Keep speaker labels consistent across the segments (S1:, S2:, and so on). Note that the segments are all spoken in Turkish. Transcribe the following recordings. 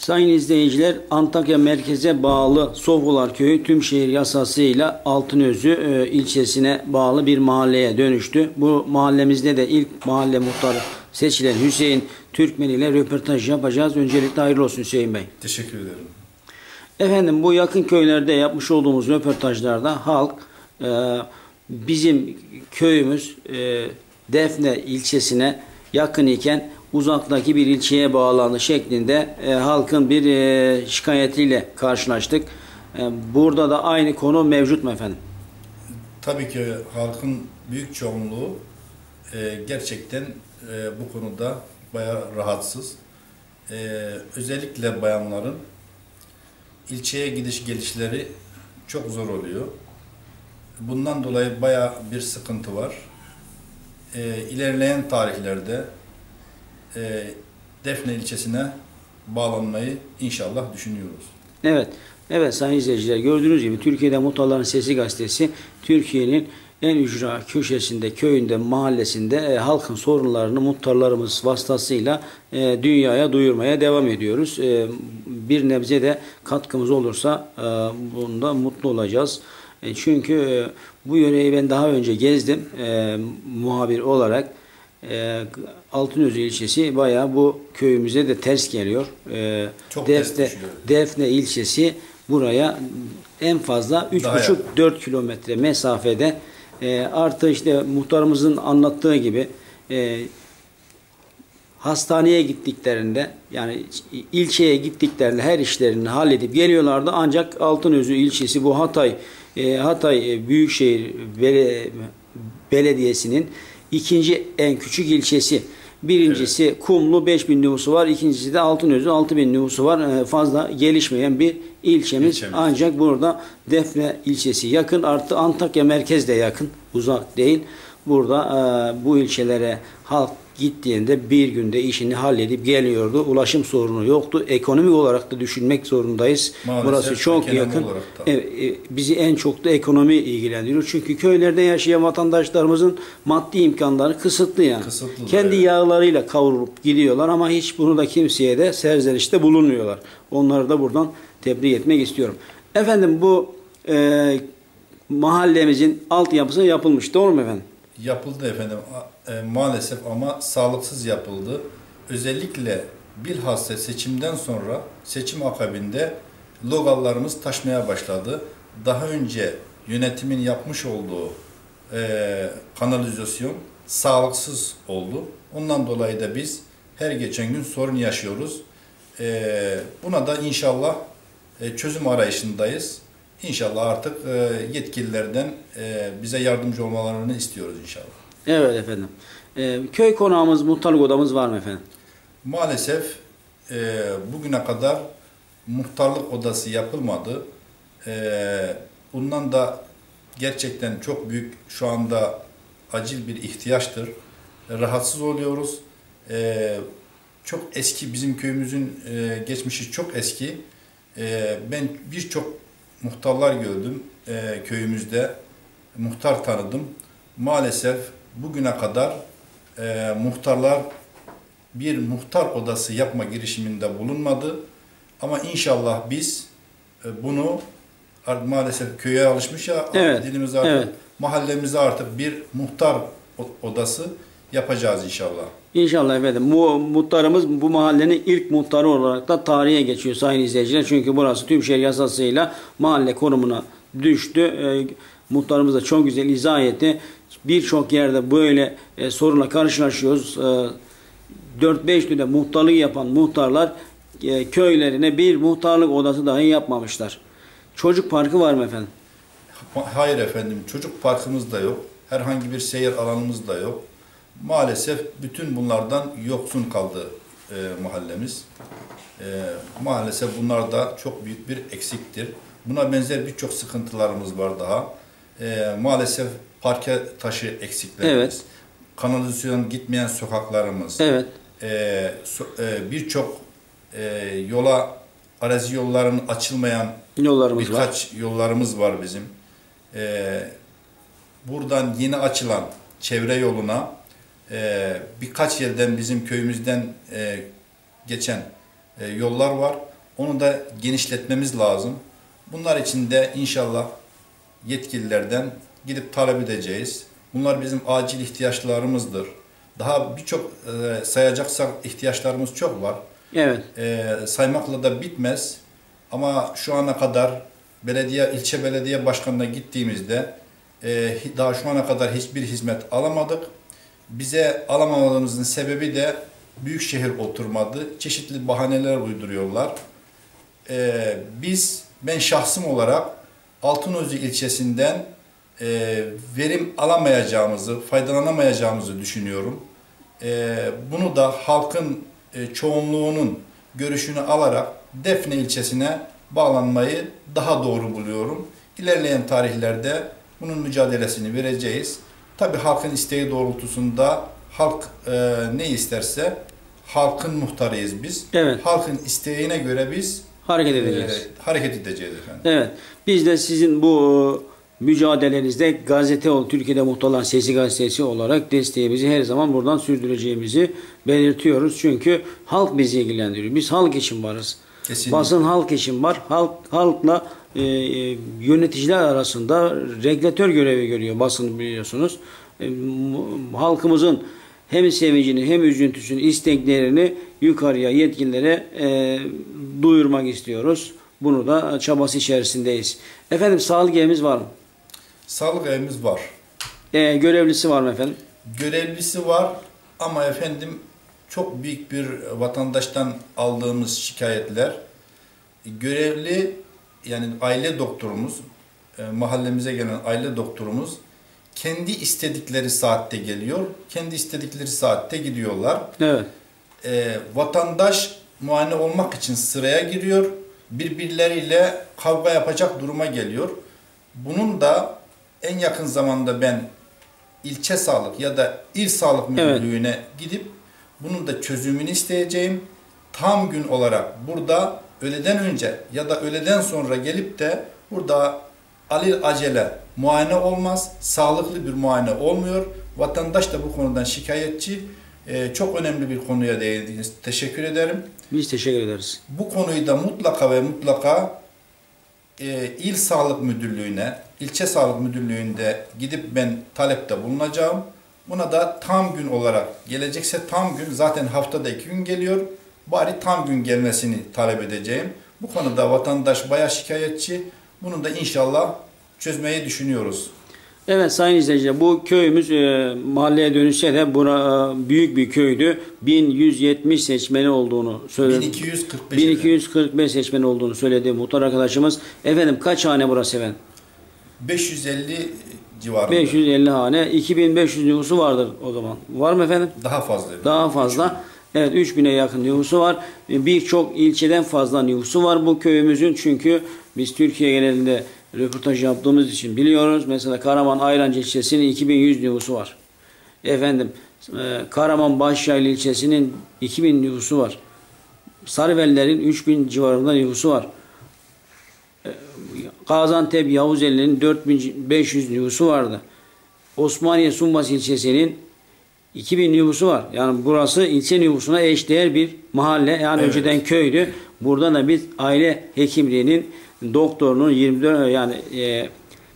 S1: Sayın izleyiciler, Antakya merkeze bağlı Sofular Köyü tüm şehir yasasıyla Altınözü e, ilçesine bağlı bir mahalleye dönüştü. Bu mahallemizde de ilk mahalle muhtarı seçilen Hüseyin Türkmen ile röportaj yapacağız. Öncelikle hayırlı olsun Hüseyin Bey.
S2: Teşekkür ederim.
S1: Efendim bu yakın köylerde yapmış olduğumuz röportajlarda halk e, bizim köyümüz e, Defne ilçesine yakın iken uzaktaki bir ilçeye bağlandı şeklinde e, halkın bir e, şikayetiyle karşılaştık. E, burada da aynı konu mevcut mu efendim?
S2: Tabii ki halkın büyük çoğunluğu e, gerçekten e, bu konuda bayağı rahatsız. E, özellikle bayanların ilçeye gidiş gelişleri çok zor oluyor. Bundan dolayı bayağı bir sıkıntı var. E, ilerleyen tarihlerde e, Defne ilçesine bağlanmayı inşallah düşünüyoruz.
S1: Evet. Evet sayın izleyiciler gördüğünüz gibi Türkiye'de Muhtarların Sesi gazetesi Türkiye'nin en ücra köşesinde, köyünde, mahallesinde e, halkın sorunlarını muhtarlarımız vasıtasıyla e, dünyaya duyurmaya devam ediyoruz. E, bir nebze de katkımız olursa e, bunda mutlu olacağız. E, çünkü e, bu yöreyi ben daha önce gezdim e, muhabir olarak. E, Altınözü ilçesi bayağı bu köyümüze de ters geliyor. E,
S2: Çok ters
S1: Defne,
S2: düşüyor.
S1: Defne ilçesi buraya en fazla
S2: Daha
S1: 3,5-4 kilometre mesafede e, artı işte muhtarımızın anlattığı gibi e, hastaneye gittiklerinde yani ilçeye gittiklerinde her işlerini halledip geliyorlardı ancak Altınözü ilçesi bu Hatay e, Hatay e, Büyükşehir Bele- Belediyesi'nin ikinci en küçük ilçesi. Birincisi Kumlu 5000 nüfusu var. ikincisi de Altınözü 6000 nüfusu var. E, Fazla gelişmeyen bir ilçemiz.
S2: İlçemiz.
S1: Ancak burada Defne ilçesi yakın. Artı Antakya merkez de yakın. Uzak değil. Burada e, bu ilçelere halk gittiğinde bir günde işini halledip geliyordu. Ulaşım sorunu yoktu. Ekonomik olarak da düşünmek zorundayız.
S2: Maalesef
S1: Burası çok yakın. Evet, e, bizi en çok da ekonomi ilgilendiriyor. Çünkü köylerde yaşayan vatandaşlarımızın maddi imkanları kısıtlı yani.
S2: Kısıtlı,
S1: Kendi
S2: evet.
S1: yağlarıyla kavrulup gidiyorlar ama hiç bunu da kimseye de serzenişte bulunmuyorlar. Onları da buradan tebrik etmek istiyorum. Efendim bu e, mahallemizin altyapısı yapılmış. Doğru mu efendim?
S2: Yapıldı efendim e, maalesef ama sağlıksız yapıldı. Özellikle bilhassa seçimden sonra seçim akabinde logallarımız taşmaya başladı. Daha önce yönetimin yapmış olduğu e, kanalizasyon sağlıksız oldu. Ondan dolayı da biz her geçen gün sorun yaşıyoruz. E, buna da inşallah e, çözüm arayışındayız. İnşallah artık e, yetkililerden e, bize yardımcı olmalarını istiyoruz inşallah.
S1: Evet efendim. E, köy konağımız, muhtarlık odamız var mı efendim?
S2: Maalesef bugüne kadar muhtarlık odası yapılmadı. Bundan da gerçekten çok büyük şu anda acil bir ihtiyaçtır. Rahatsız oluyoruz. Çok eski bizim köyümüzün geçmişi çok eski. Ben birçok muhtarlar gördüm e, köyümüzde. Muhtar tanıdım. Maalesef bugüne kadar e, muhtarlar bir muhtar odası yapma girişiminde bulunmadı. Ama inşallah biz e, bunu maalesef köye alışmış ya
S1: Evet,
S2: dilimiz artık
S1: evet.
S2: mahallemize artık bir muhtar odası yapacağız inşallah.
S1: İnşallah efendim. Bu muhtarımız bu mahallenin ilk muhtarı olarak da tarihe geçiyor sayın izleyiciler. Çünkü burası Tümşehir yasasıyla mahalle konumuna düştü. E, muhtarımız da çok güzel izah etti. Birçok yerde böyle e, sorunla karşılaşıyoruz. E, 4-5 günde muhtarlık yapan muhtarlar e, köylerine bir muhtarlık odası dahi yapmamışlar. Çocuk parkı var mı efendim?
S2: Ha- Hayır efendim çocuk parkımız da yok. Herhangi bir seyir alanımız da yok. Maalesef bütün bunlardan yoksun kaldı e, mahallemiz. E, maalesef bunlar da çok büyük bir eksiktir. Buna benzer birçok sıkıntılarımız var daha. E, maalesef parke taşı eksiklerimiz.
S1: Evet.
S2: Kanalizasyon gitmeyen sokaklarımız.
S1: Evet.
S2: e, so- e, birçok e, yola arazi yollarının açılmayan
S1: Yollarımız var.
S2: birkaç yollarımız var bizim. E, buradan yeni açılan çevre yoluna e, birkaç yerden bizim köyümüzden e, geçen e, yollar var. Onu da genişletmemiz lazım. Bunlar için de inşallah yetkililerden gidip talep edeceğiz. Bunlar bizim acil ihtiyaçlarımızdır. Daha birçok e, sayacaksak ihtiyaçlarımız çok var.
S1: Evet.
S2: E, saymakla da bitmez. Ama şu ana kadar belediye, ilçe belediye başkanına gittiğimizde e, daha şu ana kadar hiçbir hizmet alamadık. Bize alamamamızın sebebi de büyükşehir oturmadı. Çeşitli bahaneler uyduruyorlar. E, biz, ben şahsım olarak Altınözü ilçesinden e, verim alamayacağımızı, faydalanamayacağımızı düşünüyorum. E, bunu da halkın e, çoğunluğunun görüşünü alarak Defne ilçesine bağlanmayı daha doğru buluyorum. İlerleyen tarihlerde bunun mücadelesini vereceğiz. Tabi halkın isteği doğrultusunda halk e, ne isterse halkın muhtarıyız biz.
S1: Evet.
S2: Halkın isteğine göre biz
S1: Hareket
S2: e,
S1: edeceğiz.
S2: hareket edeceğiz efendim.
S1: Evet. Biz de sizin bu e, mücadelenizde gazete ol Türkiye'de Muhtarların Sesi gazetesi olarak desteğimizi her zaman buradan sürdüreceğimizi belirtiyoruz. Çünkü halk bizi ilgilendiriyor. Biz halk için varız.
S2: Kesinlikle.
S1: Basın halk için var. Halk halkla e, e, yöneticiler arasında regülatör görevi görüyor basın biliyorsunuz. E, halkımızın hem sevincini hem üzüntüsünü, isteklerini yukarıya yetkililere e, duyurmak istiyoruz. Bunu da çabası içerisindeyiz. Efendim sağlık evimiz var mı?
S2: Sağlık evimiz var.
S1: E, görevlisi var mı efendim?
S2: Görevlisi var ama efendim çok büyük bir vatandaştan aldığımız şikayetler görevli yani aile doktorumuz e, mahallemize gelen aile doktorumuz kendi istedikleri saatte geliyor, kendi istedikleri saatte gidiyorlar.
S1: Evet.
S2: E, vatandaş muayene olmak için sıraya giriyor, birbirleriyle kavga yapacak duruma geliyor. Bunun da en yakın zamanda ben ilçe sağlık ya da il sağlık
S1: Evet.
S2: müdürlüğüne gidip bunun da çözümünü isteyeceğim. Tam gün olarak burada öğleden önce ya da öğleden sonra gelip de burada alil acele muayene olmaz. Sağlıklı bir muayene olmuyor. Vatandaş da bu konudan şikayetçi. Ee, çok önemli bir konuya değindiniz. Teşekkür ederim.
S1: Biz teşekkür ederiz.
S2: Bu konuyu da mutlaka ve mutlaka e, il sağlık müdürlüğüne, ilçe sağlık müdürlüğünde gidip ben talepte bulunacağım. Buna da tam gün olarak gelecekse tam gün zaten haftada iki gün geliyor. Bari tam gün gelmesini talep edeceğim. Bu konuda vatandaş bayağı şikayetçi. Bunu da inşallah çözmeyi düşünüyoruz.
S1: Evet sayın izleyiciler bu köyümüz e, mahalleye dönüşse de bura e, büyük bir köydü. 1170 seçmeni olduğunu söyledi.
S2: 1245
S1: 1245 seçmeni olduğunu söyledi muhtar arkadaşımız. Efendim kaç hane burası efendim?
S2: 550 civarında.
S1: 550 hane. 2500 nüfusu vardır o zaman. Var mı efendim?
S2: Daha fazla.
S1: Daha fazla. Evet 3000'e yakın nüfusu var. E, Birçok ilçeden fazla nüfusu var bu köyümüzün. Çünkü biz Türkiye genelinde röportaj yaptığımız için biliyoruz. Mesela Karaman Ayrancı ilçesinin 2100 nüfusu var. Efendim e, Karaman Başyaylı ilçesinin 2000 nüfusu var. Sarıveller'in 3000 civarında nüfusu var. Gaziantep Yavuzeli'nin 4500 nüfusu vardı. Osmaniye Sumbas ilçesinin 2000 nüfusu var. Yani burası ilçe nüfusuna eşdeğer bir mahalle. Yani
S2: Evet.
S1: önceden köydü. Burada da biz aile hekimliğinin doktorunun 24 yani e,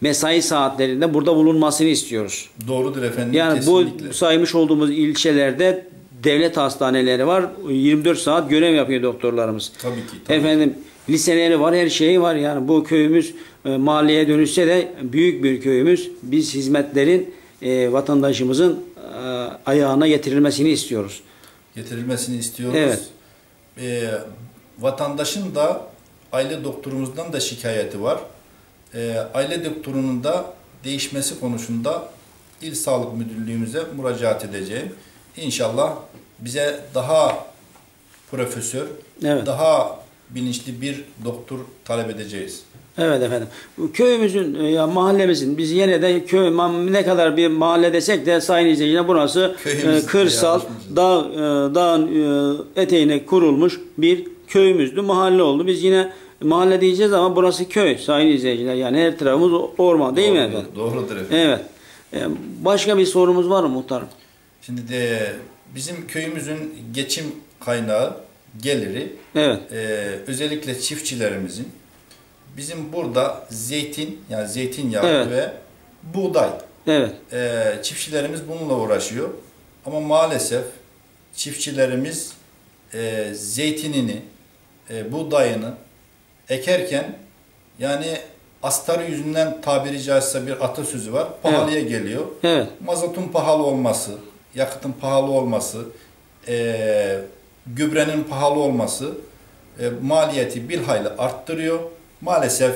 S1: mesai saatlerinde burada bulunmasını istiyoruz.
S2: Doğrudur efendim.
S1: Yani
S2: kesinlikle.
S1: bu saymış olduğumuz ilçelerde devlet hastaneleri var. 24 saat görev yapıyor doktorlarımız.
S2: Tabii ki. Tabii.
S1: Efendim liseleri var, her şeyi var. Yani bu köyümüz e, mahalleye dönüşse de büyük bir köyümüz. Biz hizmetlerin e, vatandaşımızın e, ayağına getirilmesini istiyoruz.
S2: getirilmesini istiyoruz.
S1: Evet.
S2: Ee, vatandaşın da aile doktorumuzdan da şikayeti var. Ee, aile doktorunun da değişmesi konusunda İl Sağlık Müdürlüğümüze müracaat edeceğim. İnşallah bize daha profesör,
S1: Evet.
S2: daha bilinçli bir doktor talep edeceğiz.
S1: Evet efendim. Köyümüzün e, ya mahallemizin biz yine de köy ne kadar bir mahalle desek de sayın izleyiciler burası
S2: Köyümüz
S1: e, kırsal dağ e, dağın e, eteğine kurulmuş bir köyümüzdü. Mahalle oldu. Biz yine mahalle diyeceğiz ama burası köy sayın izleyiciler. Yani her tarafımız orman değil mi
S2: Doğrudur,
S1: efendim?
S2: Doğrudur efendim.
S1: Evet. E, başka bir sorumuz var mı muhtarım?
S2: Şimdi de bizim köyümüzün geçim kaynağı geliri
S1: Evet.
S2: e, özellikle çiftçilerimizin bizim burada zeytin yani zeytinyağı
S1: Evet.
S2: ve buğday
S1: Evet.
S2: e, çiftçilerimiz bununla uğraşıyor. Ama maalesef çiftçilerimiz e, zeytinini, e, buğdayını ekerken yani astarı yüzünden tabiri caizse bir atasözü var. Pahalıya geliyor.
S1: Evet.
S2: Mazotun pahalı olması, yakıtın pahalı olması, e, gübrenin pahalı olması e, maliyeti bir hayli arttırıyor. Maalesef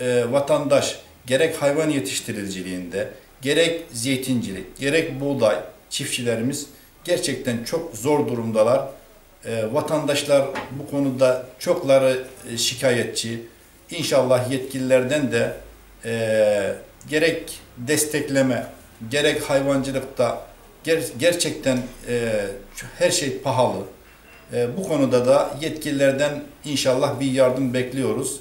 S2: e, vatandaş gerek hayvan yetiştiriciliğinde, gerek zeytincilik, gerek buğday çiftçilerimiz gerçekten çok zor durumdalar. E, vatandaşlar bu konuda çokları e, şikayetçi. İnşallah yetkililerden de e, gerek destekleme, gerek hayvancılıkta ger- gerçekten e, her şey pahalı. E, bu konuda da yetkililerden inşallah bir yardım bekliyoruz.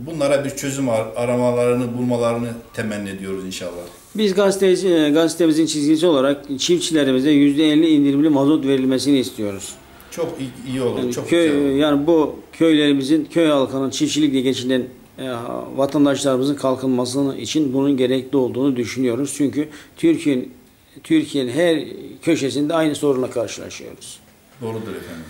S2: Bunlara bir çözüm ar- aramalarını, bulmalarını temenni ediyoruz inşallah.
S1: Biz gazeteci, e, gazetemizin çizgisi olarak çiftçilerimize %50 indirimli mazot verilmesini istiyoruz.
S2: Çok iyi, iyi olur,
S1: Yani
S2: çok
S1: köy,
S2: güzel olur.
S1: yani bu köylerimizin, köy halkının çiftçilikle geçinen e, vatandaşlarımızın kalkınmasının için bunun gerekli olduğunu düşünüyoruz. Çünkü Türkiye'nin Türkiye'nin her köşesinde aynı sorunla karşılaşıyoruz.
S2: Doğrudur efendim.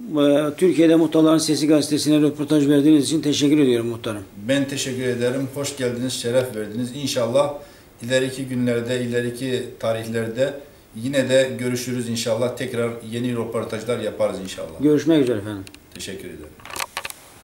S1: E, Türkiye'de Muhtarların Sesi gazetesine röportaj verdiğiniz için teşekkür ediyorum muhtarım.
S2: Ben teşekkür ederim. Hoş geldiniz, şeref verdiniz. İnşallah ileriki günlerde, ileriki tarihlerde yine de görüşürüz inşallah. Tekrar yeni röportajlar yaparız inşallah.
S1: Görüşmek üzere efendim.
S2: Teşekkür ederim.